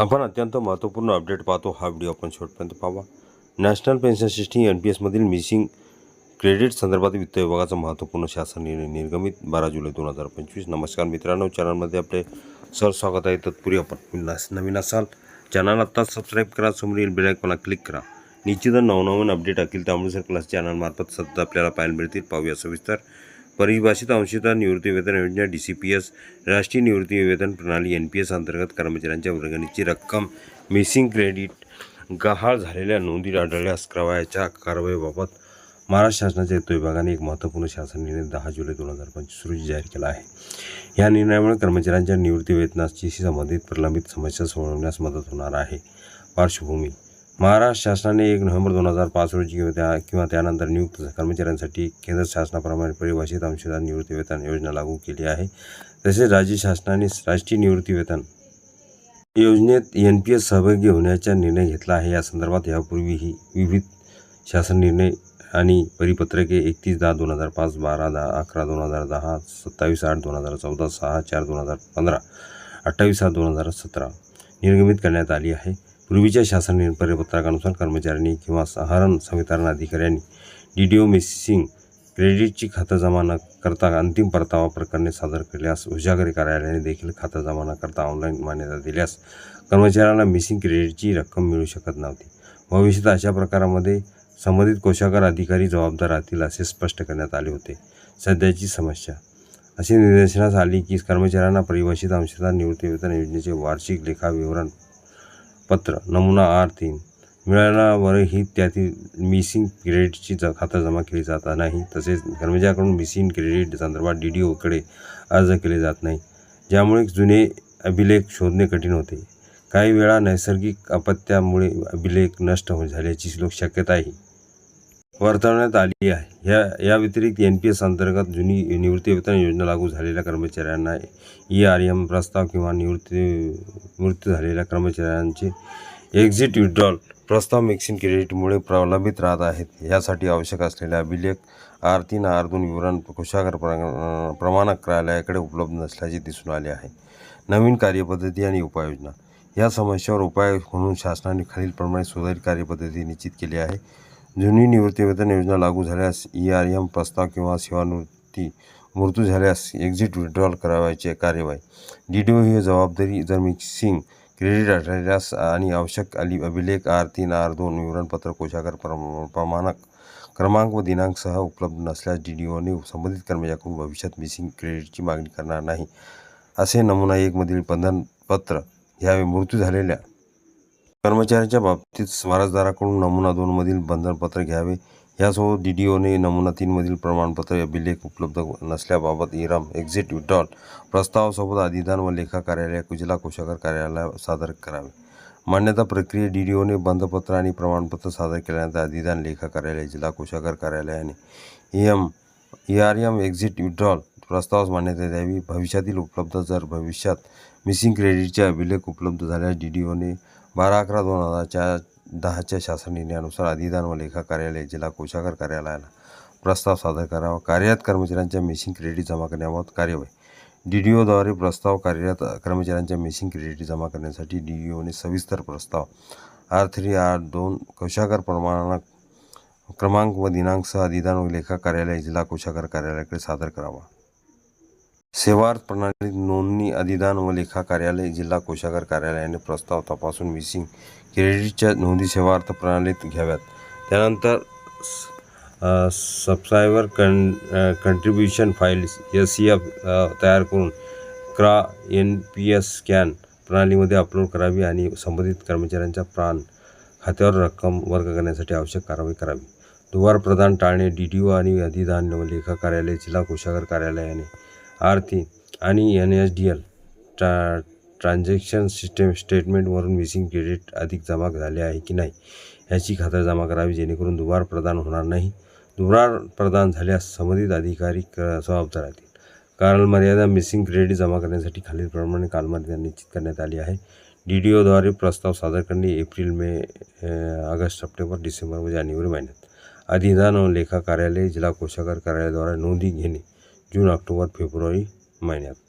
आपण अत्यंत महत्त्वपूर्ण अपडेट पाहतो. हा व्हिडिओ आपण शेवटपर्यंत पाहावा. National pension system N P एसमधील missing credit संदर्भात वित्त विभागाचा महत्त्वपूर्ण शासन निर्णय निर्गमित बारा जुलै दोन हजार पंचवीस. नमस्कार मित्रांनो चॅनलमध्ये आपले सर स्वागत आहे. तत्पूर्वी आपण नवीन असाल चॅनल आत्ताच सबस्क्राईब करा समोरील येईल बेलायकॉनला क्लिक करा. निश्चितच नवनवीन अपडेट असतील त्यामुळे सर क्लास चॅनलमार्फत सतत आपल्याला पाहायला मिळतील. पाहूया सविस्तर. परिभाषित अंशतः निवृत्ती वेतन योजना डी सी पी एस राष्ट्रीय निवृत्ती वेतन प्रणाली एन पी एस अंतर्गत कर्मचाऱ्यांच्या वर्गणीची रक्कम मिसिंग क्रेडिट गहाळ झालेल्या नोंदी आढळल्यास करावयाच्या कारवाईबाबत महाराष्ट्र शासनाच्या वित्त विभागाने एक महत्त्वपूर्ण शासन निर्णय दहा जुलै दोन हजार पंचवीस रोजी जाहीर केला आहे. या निर्णयामुळे कर्मचाऱ्यांच्या निवृत्ती वेतनाशी संबंधित प्रलंबित समस्या सोडवण्यास मदत होणार आहे. पार्श्वभूमी महाराष्ट्र शासनाने एक नोव्हेंबर दोन हजार पाच रोजी किंवा त्या किंवा त्यानंतर नियुक्त कर्मचाऱ्यांसाठी केंद्र शासनाप्रमाणे परिभाषित अंशदान निवृत्ती वेतन योजना लागू केली आहे. तसेच राज्य शासनाने राष्ट्रीय निवृत्ती वेतन योजनेत एन पी एस सहभागी होण्याचा निर्णय घेतला आहे. या संदर्भात यापूर्वीही विविध शासन निर्णय आणि परिपत्रके एकतीस दहा दोन हजार पाच बारा दहा अकरा दोन हजार दहा सत्तावीस आठ दोन हजार चौदा सहा चार दोन हजार पंधरा अठ्ठावीस सात दोन हजार सतरा निर्गमित करण्यात आली आहे. पूर्वीच्या शासन निर्णय परिपत्रकानुसार कर्मचाऱ्यांनी किंवा सहारण संवितरण अधिकाऱ्यांनी डी डी ओ मिसिंग क्रेडिटची खातं जमा न करता अंतिम परतावा प्रकरणे सादर केल्यास उजागरी कार्यालयाने देखील खातं जमा न करता ऑनलाईन मान्यता दिल्यास कर्मचाऱ्यांना मिसिंग क्रेडिटची रक्कम मिळू शकत नव्हती. भविष्यात अशा प्रकारामध्ये संबंधित कोशागार अधिकारी जबाबदार राहतील असे स्पष्ट करण्यात आले होते. सध्याची समस्या. अशी निदर्शनास आली की कर्मचाऱ्यांना परिभाषित अंशतः निवृत्तीवेतन योजनेचे वार्षिक लेखा विवरण पत्र नमुना आर तीन. मिळाल्यावरही त्यातील मिसिंग क्रेडिटची ज खातं जमा केली जात नाही. तसेच कर्मचाऱ्याकडून मिसिंग क्रेडिट संदर्भात डी डी ओकडे अर्ज केले जात नाही. ज्यामुळे जुने अभिलेख शोधणे कठीण होते. काही वेळा नैसर्गिक अपत्यामुळे अभिलेख नष्ट हो झाल्याची लोक आहे. वर्तवण्यात आली आहे. या या व्यतिरिक्त एन पी एस अंतर्गत जुनी निवृत्तीवेतन योजना लागू झालेल्या कर्मचाऱ्यांना ई आर एम प्रस्ताव किंवा निवृत्ती मृत्यू झालेल्या कर्मचाऱ्यांचे एक्झिट विड्रॉल प्रस्ताव मिक्सिंग क्रेडिटमुळे प्रलंबित राहत आहेत. यासाठी आवश्यक असलेले अभिलेख आर तीन आर दोन विवरण कोशागार प्र प्रमाणक कार्यालयाकडे उपलब्ध नसल्याचे दिसून आले आहे. नवीन कार्यपद्धती आणि उपाययोजना. या समस्येवर उपाय म्हणून शासनाने खालीलप्रमाणे सुधारित कार्यपद्धती निश्चित केली आहे. जुनी निवृत्तीवेतन योजना लागू झाल्यास ई आर एम प्रस्ताव किंवा सेवानिवृत्ती मृत्यू झाल्यास एक्झिट विड्रॉल करावयाची कार्यवाही. डी डी ओ ही जबाबदारी जर मिक्सिंग क्रेडिट आढळल्यास आणि आवश्यक अली अभिलेख आर तीन आर दोन विवरणपत्र कोशागार प्रमा प्रमाणक क्रमांक व दिनांकसह उपलब्ध नसल्यास डी डी ओने संबंधित कर्मचाऱ्याकडून भविष्यात मिसिंग क्रेडिटची मागणी करणार नाही. असे नमुना एकमधील बंधनपत्र यावेळी मृत्यू झालेल्या कर्मचाऱ्यांच्या बाबतीत वारसदाराकडून नमुना दोनमधील बंधनपत्र घ्यावे. यासोबत डी डी ओने नमुना तीनमधील प्रमाणपत्र अभिलेख उपलब्ध नसल्याबाबत इराम एक्झिट विड्रॉल प्रस्तावासोबत अधिदान व लेखा कार्यालय जिल्हा कोशागार कार्यालय सादर करावे. मान्यता प्रक्रिये डी डी ओने बंधपत्र आणि प्रमाणपत्र सादर केल्यानंतर अधिदान लेखा कार्यालय जिल्हा कोशागार कार्यालयाने E M E R M exit withdrawal प्रस्तावास मान्यता द्यावी. भविष्यातील उपलब्ध जर भविष्यात मिसिंग क्रेडिटचे अभिलेख उपलब्ध झाल्यास डी डी ओने बारा अकरा दोन हजारच्या दहाच्या शासन निर्णयानुसार अधिदान व लेखा कार्यालय जिल्हा कोषागार कार्यालयाला प्रस्ताव सादर करावा. कार्यरत कर्मचाऱ्यांच्या मिशिंग क्रेडिट जमा करण्याबाबत कार्यवाही. डी डी ओद्वारे प्रस्ताव कार्यरत कर्मचाऱ्यांच्या मिशिंग क्रेडिट जमा करण्यासाठी डी डी ओने सविस्तर प्रस्ताव. आर थ्री आर दोन कोशागार प्रमाणक क्रमांक व दिनांकसह अधिदान व लेखा कार्यालय जिल्हा कोषागार कार्यालयाकडे सादर करावा. सेवार्थ प्रणालीत नोंदणी अधिदान व लेखा कार्यालय जिल्हा कोशागार कार्यालयाने प्रस्ताव तपासून मिसिंग क्रेडिटच्या नोंदी सेवार्थ प्रणालीत घ्याव्यात. त्यानंतर सबस्क्रायबर कं contribution files S C F तयार करून क्रा एन पी एस स्कॅन प्रणालीमध्ये अपलोड करावी आणि संबंधित कर्मचाऱ्यांच्या प्राण खात्यावर रक्कम वर्ग करण्यासाठी आवश्यक कारवाई करावी. दुवार प्रदान टाळणे डी डी ओ आणि अधिदान व लेखा कार्यालय जिल्हा कोशागार कार्यालयाने आरती आणि एन एस डी एल ट्रा ट्रान्झॅक्शन सिस्टेम स्टेटमेंटवरून मिसिंग क्रेडिट अधिक जमा झाले आहे की नाही याची खात्री जमा करावी जेणेकरून दुबार प्रदान होणार नाही. दुबार प्रदान झाल्यास संबंधित अधिकारी क जबाबदार राहतील. कालमर्यादा मिसिंग क्रेडिट जमा करण्यासाठी खालीलप्रमाणे कालमर्यादा निश्चित करण्यात आली आहे. डी डी ओद्वारे प्रस्ताव सादर करणे April May August September December व जानेवारी महिन्यात. अधिदान व लेखा कार्यालय जिल्हा कोशागार कार्यालयाद्वारे नोंदी घेणे जून ऑक्टोबर फेब्रुवारी महिन्यात